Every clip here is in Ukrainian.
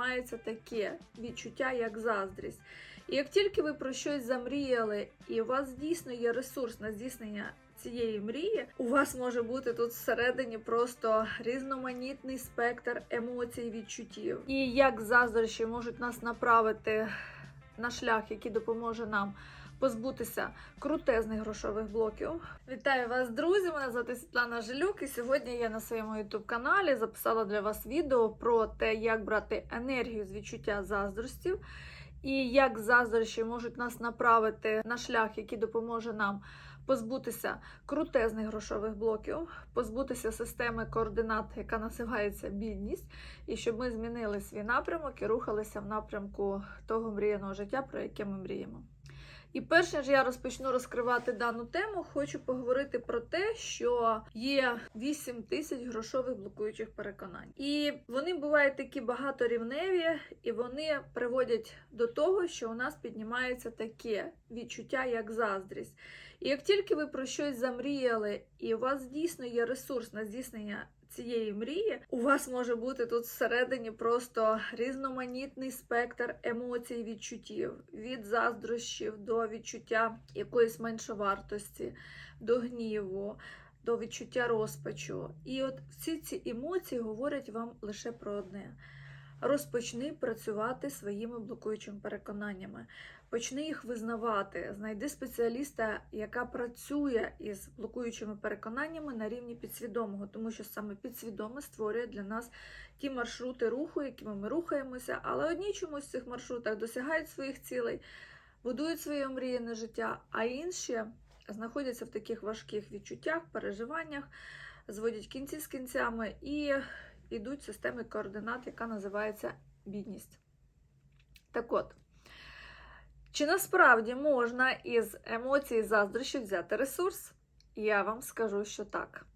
піднімається таке відчуття, як заздрість. І як тільки ви про щось замріяли, і у вас дійсно є ресурс на здійснення цієї мрії, у вас може бути тут всередині просто різноманітний спектр емоцій, відчуттів. І як заздрощі можуть нас направити на шлях, який допоможе нам позбутися крутезних грошових блоків. Вітаю вас, друзі! Мене звати Світлана Жилюк, і сьогодні я на своєму youtube каналі записала для вас відео про те, як брати енергію з відчуття заздростів, і як заздрощі можуть нас направити на шлях, який допоможе нам позбутися крутезних грошових блоків, позбутися системи координат, яка називається бідність, і щоб ми змінили свій напрямок і рухалися в напрямку того мріяного життя, про яке ми мріємо. І перш ніж я розпочну розкривати дану тему, хочу поговорити про те, що є 8 тисяч грошових блокуючих переконань. І вони бувають такі багаторівневі, і вони приводять до того, що у нас піднімається таке відчуття, як заздрість. І як тільки ви про щось замріяли, і у вас дійсно є ресурс на здійснення цієї мрії, у вас може бути тут всередині просто різноманітний спектр емоцій, відчуттів від заздрощів до відчуття якоїсь меншовартості, до гніву. До відчуття розпачу. І от всі ці емоції говорять вам лише про одне: розпочни працювати своїми блокуючими переконаннями, почни їх визнавати, знайди спеціаліста, яка працює із блокуючими переконаннями на рівні підсвідомого, тому що саме підсвідоме створює для нас ті маршрути руху, якими ми рухаємося, але одні чомусь в цих маршрутах досягають своїх цілей, будують своє омріяне життя, а інші знаходяться в таких важких відчуттях, переживаннях, зводять кінці з кінцями і йдуть системи координат, яка називається бідність. Так от, чи насправді можна із емоцій заздрощі взяти ресурс? Я вам скажу, що так.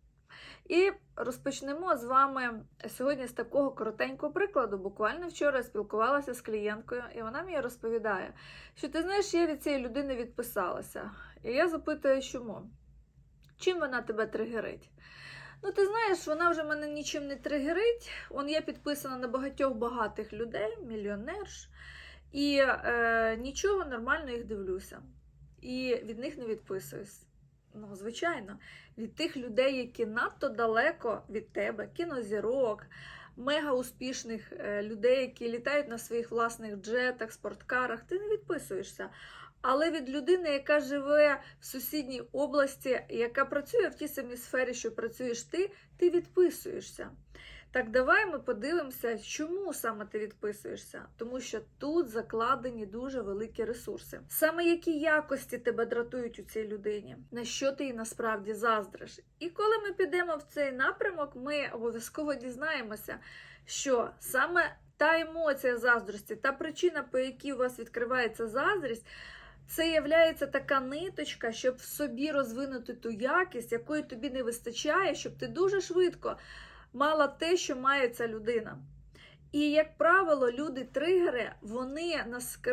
І розпочнемо з вами сьогодні з такого коротенького прикладу. Буквально вчора спілкувалася з клієнткою, і вона мені розповідає, що ти знаєш, я від цієї людини відписалася. І я запитую, чому? Чим вона тебе тригерить? Ну, ти знаєш, вона вже мене нічим не тригерить. Он я підписана на багатьох багатих людей, мільйонерш, і е, нічого нормально їх дивлюся. І від них не відписуюсь. Ну, звичайно, від тих людей, які надто далеко від тебе, кінозірок, мега успішних е, людей, які літають на своїх власних джетах, спорткарах, ти не відписуєшся. Але від людини, яка живе в сусідній області, яка працює в тій самій сфері, що працюєш ти, ти відписуєшся. Так, давай ми подивимося, чому саме ти відписуєшся, тому що тут закладені дуже великі ресурси. Саме які якості тебе дратують у цій людині, на що ти їй насправді заздриш. І коли ми підемо в цей напрямок, ми обов'язково дізнаємося, що саме та емоція заздрості, та причина, по якій у вас відкривається заздрість. Це є така ниточка, щоб в собі розвинути ту якість, якої тобі не вистачає, щоб ти дуже швидко мала те, що має ця людина. І, як правило, люди-тригери, вони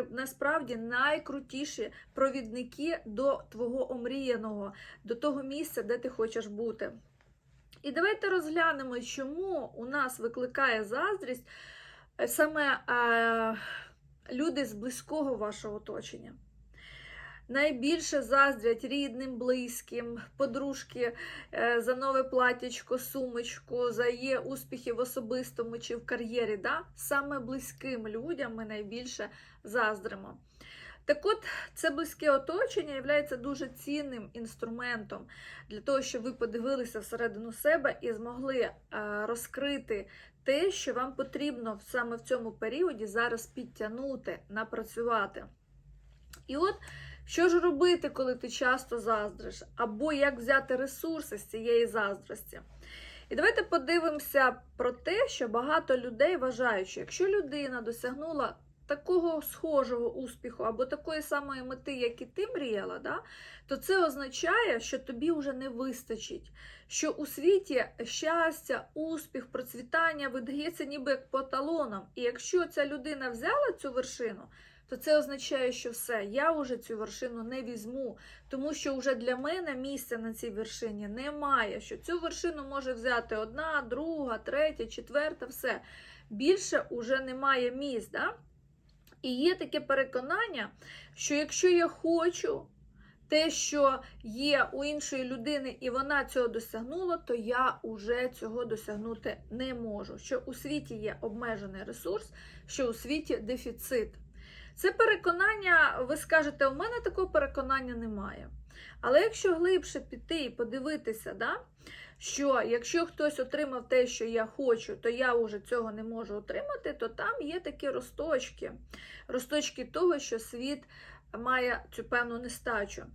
насправді найкрутіші провідники до твого омріяного, до того місця, де ти хочеш бути. І давайте розглянемо, чому у нас викликає заздрість саме е, люди з близького вашого оточення. Найбільше заздрять рідним, близьким, подружки е, за нове платячко, сумочку, за є успіхи в особистому чи в кар'єрі. Да? Саме близьким людям ми найбільше заздримо. Так от, це близьке оточення є дуже цінним інструментом для того, щоб ви подивилися всередину себе і змогли е, розкрити те, що вам потрібно саме в цьому періоді зараз підтягнути, напрацювати. І от що ж робити, коли ти часто заздриш? Або як взяти ресурси з цієї заздрості? І давайте подивимося про те, що багато людей вважають, що якщо людина досягнула такого схожого успіху або такої самої мети, як і ти мріяла, да, то це означає, що тобі вже не вистачить. Що у світі щастя, успіх, процвітання видається ніби як по талонам. І якщо ця людина взяла цю вершину, то це означає, що все, я вже цю вершину не візьму, тому що вже для мене місця на цій вершині немає. Що цю вершину може взяти одна, друга, третя, четверта, все. більше уже немає місць. Да? І є таке переконання, що якщо я хочу те, що є у іншої людини, і вона цього досягнула, то я уже цього досягнути не можу. Що у світі є обмежений ресурс, що у світі дефіцит. Це переконання, ви скажете, у мене такого переконання немає. Але якщо глибше піти і подивитися, да, що якщо хтось отримав те, що я хочу, то я вже цього не можу отримати, то там є такі росточки, росточки того, що світ має цю певну нестачу.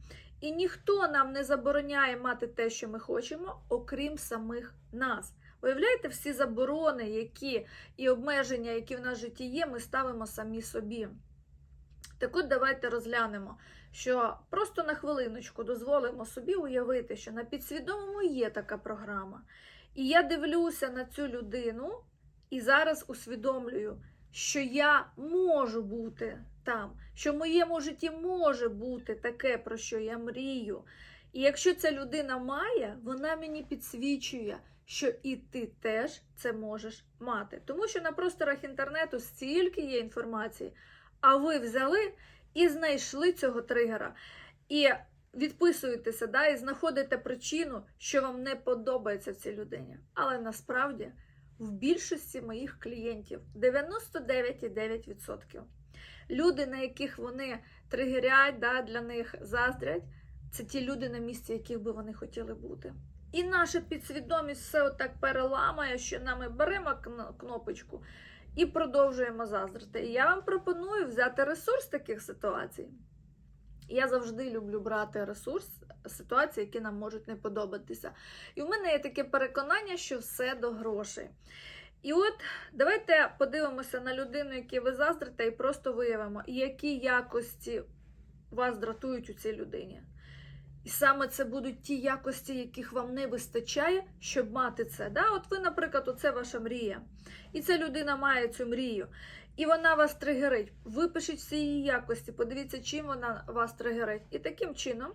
І ніхто нам не забороняє мати те, що ми хочемо, окрім самих нас. Виявляєте, всі заборони, які і обмеження, які в нас в житті є, ми ставимо самі собі. Так от давайте розглянемо, що просто на хвилиночку дозволимо собі уявити, що на підсвідомому є така програма. І я дивлюся на цю людину і зараз усвідомлюю, що я можу бути там, що в моєму житті може бути таке, про що я мрію. І якщо ця людина має, вона мені підсвічує, що і ти теж це можеш мати. Тому що на просторах інтернету стільки є інформації, а ви взяли і знайшли цього тригера. І відписуєтеся, да, і знаходите причину, що вам не подобається в цій людині. Але насправді в більшості моїх клієнтів 99,9%. Люди, на яких вони тригерять, да, для них заздрять, це ті люди, на місці яких би вони хотіли бути. І наша підсвідомість все отак переламає, що нами беремо кнопочку і продовжуємо заздрити. І я вам пропоную взяти ресурс таких ситуацій. Я завжди люблю брати ресурс ситуацій, які нам можуть не подобатися. І в мене є таке переконання, що все до грошей. І от давайте подивимося на людину, яку ви заздрите, і просто виявимо, які якості вас дратують у цій людині. І саме це будуть ті якості, яких вам не вистачає, щоб мати це. Да? От ви, наприклад, оце ваша мрія. І ця людина має цю мрію. І вона вас тригерить. Випишіть всі її якості, подивіться, чим вона вас тригерить. І таким чином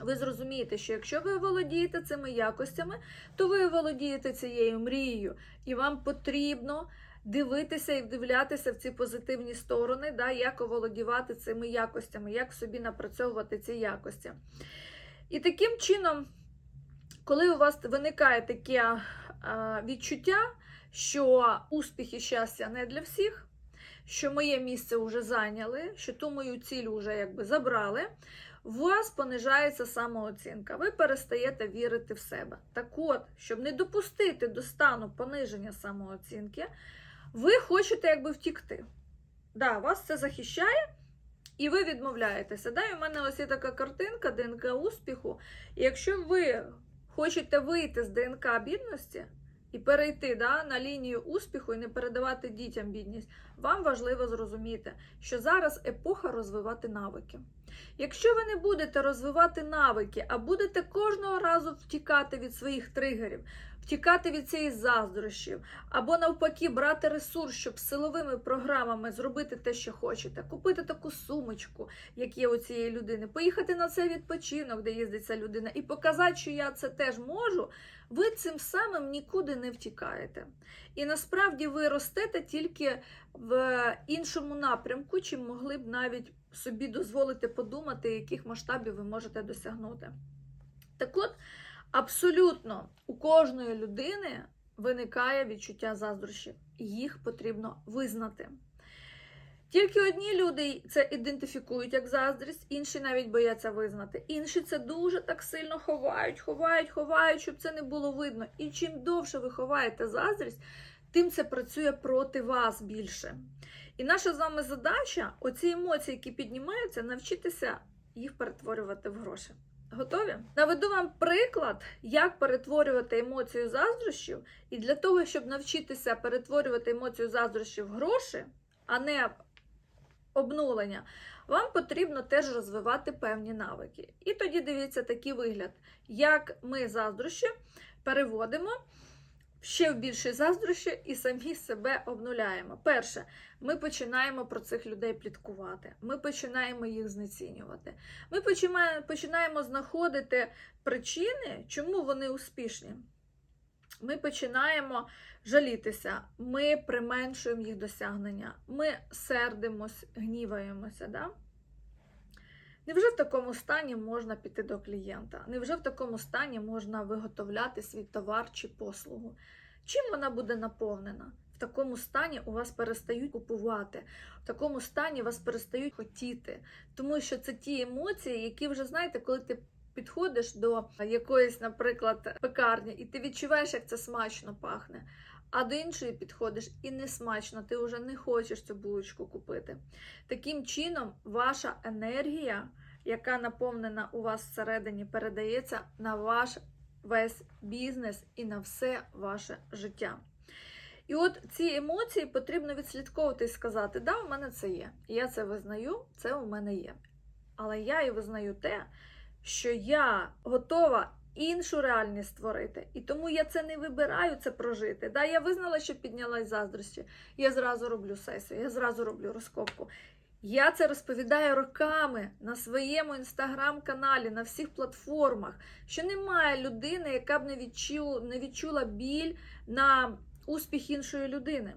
ви зрозумієте, що якщо ви володієте цими якостями, то ви володієте цією мрією, і вам потрібно дивитися і вдивлятися в ці позитивні сторони, да, як оволодівати цими якостями, як собі напрацьовувати ці якості. І таким чином, коли у вас виникає таке відчуття, що успіх і щастя не для всіх, що моє місце вже зайняли, що ту мою ціль вже якби забрали, у вас понижається самооцінка. Ви перестаєте вірити в себе. Так от, щоб не допустити до стану пониження самооцінки, ви хочете якби втікти. Да, вас це захищає, і ви відмовляєтеся. Да? І у мене ось є така картинка ДНК успіху. І якщо ви хочете вийти з ДНК бідності і перейти да, на лінію успіху і не передавати дітям бідність, вам важливо зрозуміти, що зараз епоха розвивати навики. Якщо ви не будете розвивати навики, а будете кожного разу втікати від своїх тригерів, втікати від цієї заздрощів, або навпаки, брати ресурс, щоб силовими програмами зробити те, що хочете, купити таку сумочку, як є у цієї людини, поїхати на цей відпочинок, де їздить ця людина, і показати, що я це теж можу, ви цим самим нікуди не втікаєте. І насправді ви ростете тільки в іншому напрямку, чим могли б навіть собі дозволити подумати, яких масштабів ви можете досягнути. Так от, абсолютно у кожної людини виникає відчуття заздрощів, їх потрібно визнати. Тільки одні люди це ідентифікують як заздрість, інші навіть бояться визнати. Інші це дуже так сильно ховають, ховають, ховають, щоб це не було видно. І чим довше ви ховаєте заздрість, тим це працює проти вас більше. І наша з вами задача, оці емоції, які піднімаються, навчитися їх перетворювати в гроші. Готові? Наведу вам приклад, як перетворювати емоцію заздрощів. І для того, щоб навчитися перетворювати емоцію заздрощів в гроші, а не обнулення, вам потрібно теж розвивати певні навики. І тоді дивіться такий вигляд, як ми заздрощі переводимо ще в більші заздрощі і самі себе обнуляємо. Перше, ми починаємо про цих людей пліткувати, ми починаємо їх знецінювати. Ми починаємо знаходити причини, чому вони успішні. ми починаємо жалітися, ми применшуємо їх досягнення, ми сердимось, гніваємося. Да? Невже в такому стані можна піти до клієнта? Невже в такому стані можна виготовляти свій товар чи послугу? Чим вона буде наповнена? В такому стані у вас перестають купувати, в такому стані вас перестають хотіти, тому що це ті емоції, які вже знаєте, коли ти підходиш до якоїсь, наприклад, пекарні, і ти відчуваєш, як це смачно пахне. А до іншої підходиш і не смачно, ти вже не хочеш цю булочку купити. Таким чином, ваша енергія, яка наповнена у вас всередині, передається на ваш весь бізнес і на все ваше життя. І от ці емоції потрібно відслідковувати і сказати: да, у мене це є. Я це визнаю, це у мене є. Але я і визнаю те, що я готова іншу реальність створити. І тому я це не вибираю це прожити. Да, я визнала, що піднялась заздрості. Я зразу роблю сесію, я зразу роблю розкопку. Я це розповідаю роками на своєму інстаграм-каналі, на всіх платформах, що немає людини, яка б не відчула, не відчула біль на успіх іншої людини.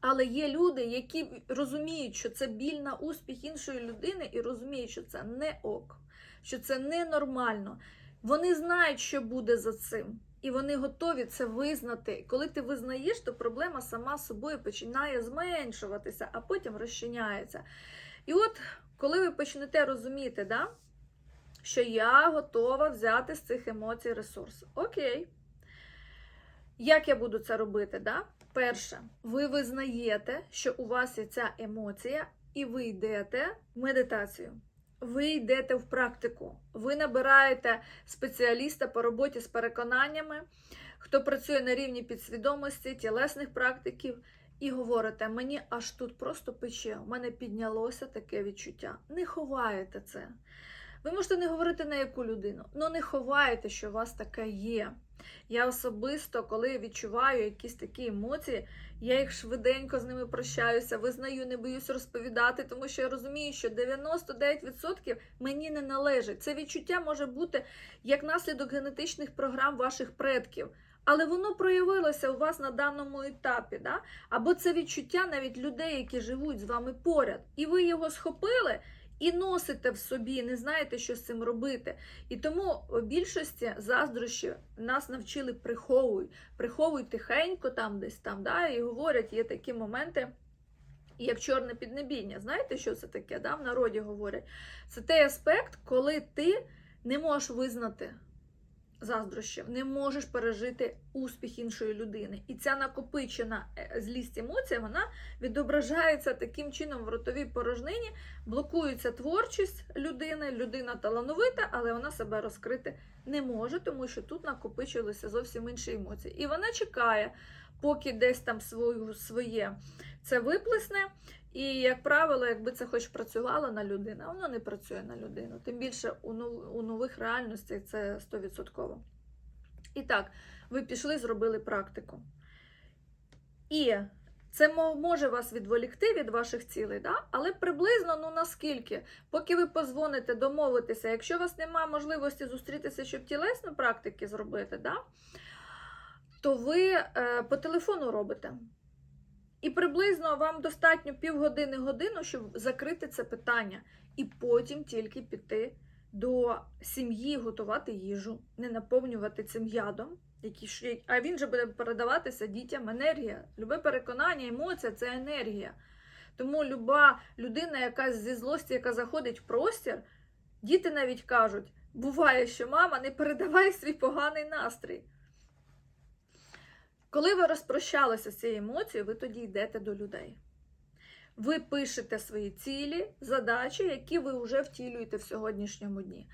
Але є люди, які розуміють, що це біль на успіх іншої людини, і розуміють, що це не ок, що це ненормально. Вони знають, що буде за цим, і вони готові це визнати. Коли ти визнаєш, то проблема сама собою починає зменшуватися, а потім розчиняється. І от, коли ви почнете розуміти, да, що я готова взяти з цих емоцій ресурс. Окей. Як я буду це робити? Да? Перше, ви визнаєте, що у вас є ця емоція, і ви йдете в медитацію. Ви йдете в практику, ви набираєте спеціаліста по роботі з переконаннями, хто працює на рівні підсвідомості, тілесних практиків, і говорите, мені аж тут просто пече, у мене піднялося таке відчуття. Не ховаєте це. Ви можете не говорити на яку людину, але не ховаєте, що у вас таке є. Я особисто, коли відчуваю якісь такі емоції, я їх швиденько з ними прощаюся, визнаю, не боюсь розповідати, тому що я розумію, що 99% мені не належить. Це відчуття може бути як наслідок генетичних програм ваших предків. Але воно проявилося у вас на даному етапі, да? або це відчуття навіть людей, які живуть з вами поряд, і ви його схопили і носите в собі, не знаєте, що з цим робити. І тому в більшості заздрощі нас навчили приховуй, приховуй тихенько там десь там, да? і говорять, є такі моменти. Як чорне піднебіння. Знаєте, що це таке? Да? В народі говорять. Це той аспект, коли ти не можеш визнати заздрощів, не можеш пережити успіх іншої людини. І ця накопичена е, злість емоція, вона відображається таким чином в ротовій порожнині, блокується творчість людини, людина талановита, але вона себе розкрити не може, тому що тут накопичилися зовсім інші емоції. І вона чекає, поки десь там свою, своє це виплесне. І, як правило, якби це хоч працювало на людину, воно не працює на людину. Тим більше у, нових реальностях це 100%. І так, ви пішли, зробили практику. І це може вас відволікти від ваших цілей, да? але приблизно ну наскільки, поки ви позвоните, домовитеся, якщо у вас немає можливості зустрітися, щоб тілесні практики зробити, да? то ви е, по телефону робите. І приблизно вам достатньо півгодини-годину, щоб закрити це питання, і потім тільки піти до сім'ї, готувати їжу, не наповнювати цим ядом, який, а він же буде передаватися дітям енергія. Любе переконання, емоція це енергія. Тому люба людина, яка зі злості, яка заходить в простір, діти навіть кажуть: буває, що мама не передавай свій поганий настрій. Коли ви розпрощалися з цією емоцією, ви тоді йдете до людей. Ви пишете свої цілі, задачі, які ви вже втілюєте в сьогоднішньому дні.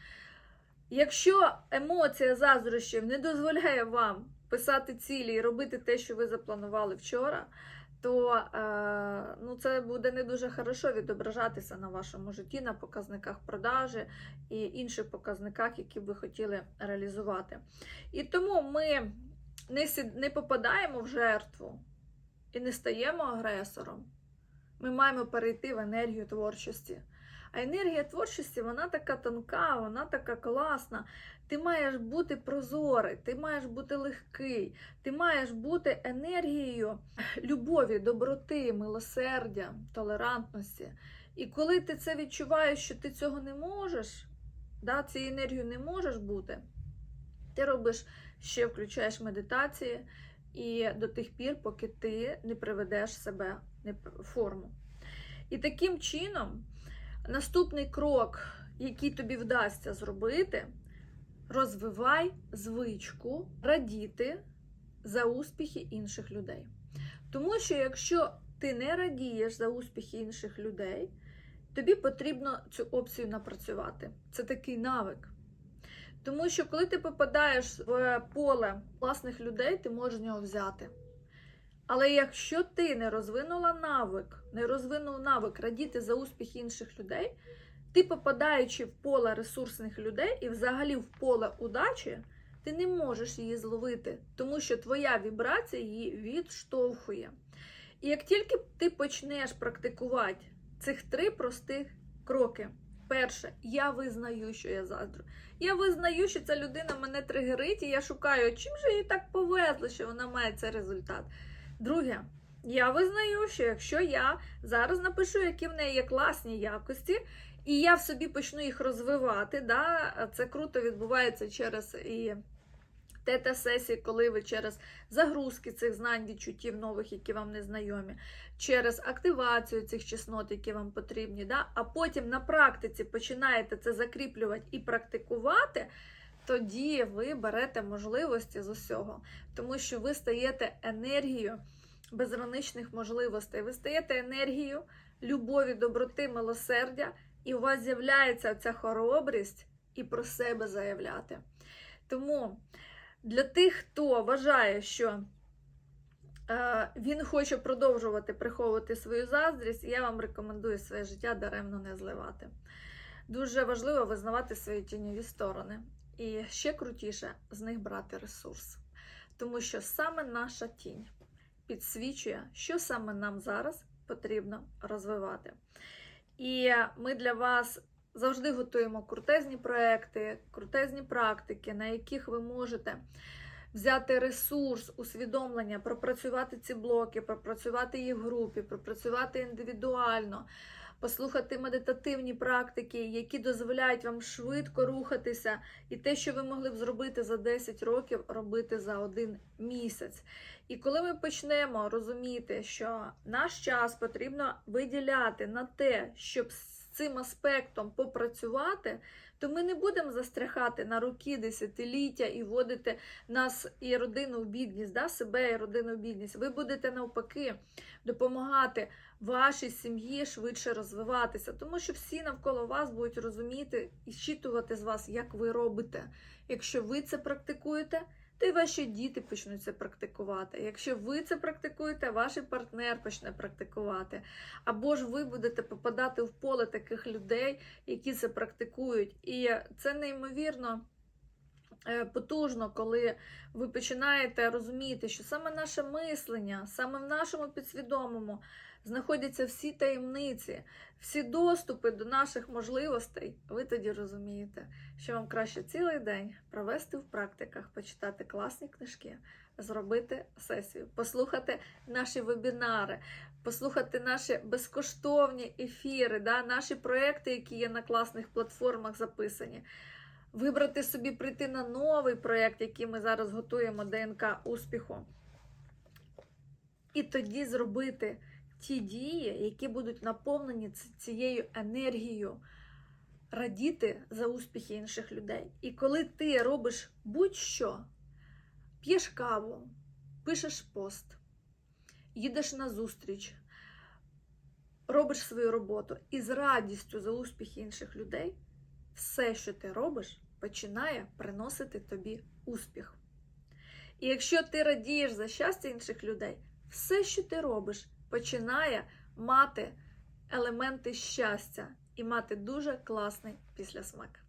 Якщо емоція заздрощів не дозволяє вам писати цілі і робити те, що ви запланували вчора, то е, ну, це буде не дуже хорошо відображатися на вашому житті, на показниках продажі і інших показниках, які б ви хотіли реалізувати. І тому ми не, не попадаємо в жертву і не стаємо агресором. Ми маємо перейти в енергію творчості. А енергія творчості, вона така тонка, вона така класна. Ти маєш бути прозорий, ти маєш бути легкий, ти маєш бути енергією любові, доброти, милосердя, толерантності. І коли ти це відчуваєш, що ти цього не можеш, да, цією енергією не можеш бути, ти робиш ще включаєш медитації і до тих пір, поки ти не приведеш себе в форму. І таким чином, наступний крок, який тобі вдасться зробити, розвивай звичку радіти за успіхи інших людей. Тому що якщо ти не радієш за успіхи інших людей, тобі потрібно цю опцію напрацювати. Це такий навик. Тому що коли ти попадаєш в поле власних людей, ти можеш нього взяти. Але якщо ти не розвинула навик, не розвинув навик радіти за успіх інших людей, ти, попадаючи в поле ресурсних людей і взагалі в поле удачі, ти не можеш її зловити, тому що твоя вібрація її відштовхує. І як тільки ти почнеш практикувати цих три простих кроки, перше, я визнаю, що я заздрю. Я визнаю, що ця людина мене тригерить, і я шукаю, чим же їй так повезло, що вона має цей результат. Друге, я визнаю, що якщо я зараз напишу, які в неї є класні якості, і я в собі почну їх розвивати, да, це круто відбувається через і тета-сесії, коли ви через загрузки цих знань, відчуттів нових, які вам не знайомі, через активацію цих чеснот, які вам потрібні, да, а потім на практиці починаєте це закріплювати і практикувати. Тоді ви берете можливості з усього, тому що ви стаєте енергією безграничних можливостей. Ви стаєте енергією любові, доброти, милосердя, і у вас з'являється ця хоробрість і про себе заявляти. Тому для тих, хто вважає, що е, він хоче продовжувати приховувати свою заздрість, я вам рекомендую своє життя даремно не зливати. Дуже важливо визнавати свої тіньові сторони. І ще крутіше з них брати ресурс. Тому що саме наша тінь підсвічує, що саме нам зараз потрібно розвивати. І ми для вас завжди готуємо крутезні проекти, крутезні практики, на яких ви можете взяти ресурс, усвідомлення, пропрацювати ці блоки, пропрацювати їх в групі, пропрацювати індивідуально послухати медитативні практики, які дозволяють вам швидко рухатися, і те, що ви могли б зробити за 10 років, робити за один місяць. І коли ми почнемо розуміти, що наш час потрібно виділяти на те, щоб цим аспектом попрацювати, то ми не будемо застрягати на роки, десятиліття і вводити нас і родину в бідність, да, себе і родину в бідність. Ви будете навпаки допомагати вашій сім'ї швидше розвиватися, тому що всі навколо вас будуть розуміти і щитувати з вас, як ви робите. Якщо ви це практикуєте, то й ваші діти почнуть це практикувати. Якщо ви це практикуєте, ваш партнер почне практикувати. Або ж ви будете попадати в поле таких людей, які це практикують. І це неймовірно. Е, потужно, коли ви починаєте розуміти, що саме наше мислення, саме в нашому підсвідомому знаходяться всі таємниці, всі доступи до наших можливостей, ви тоді розумієте, що вам краще цілий день провести в практиках, почитати класні книжки, зробити сесію, послухати наші вебінари, послухати наші безкоштовні ефіри, да, наші проекти, які є на класних платформах записані. Вибрати собі прийти на новий проєкт, який ми зараз готуємо ДНК успіху. І тоді зробити ті дії, які будуть наповнені цією енергією, радіти за успіхи інших людей. І коли ти робиш будь-що, п'єш каву, пишеш пост, їдеш на зустріч, робиш свою роботу і з радістю за успіхи інших людей, все, що ти робиш, починає приносити тобі успіх. І якщо ти радієш за щастя інших людей, все, що ти робиш, починає мати елементи щастя і мати дуже класний післясмак.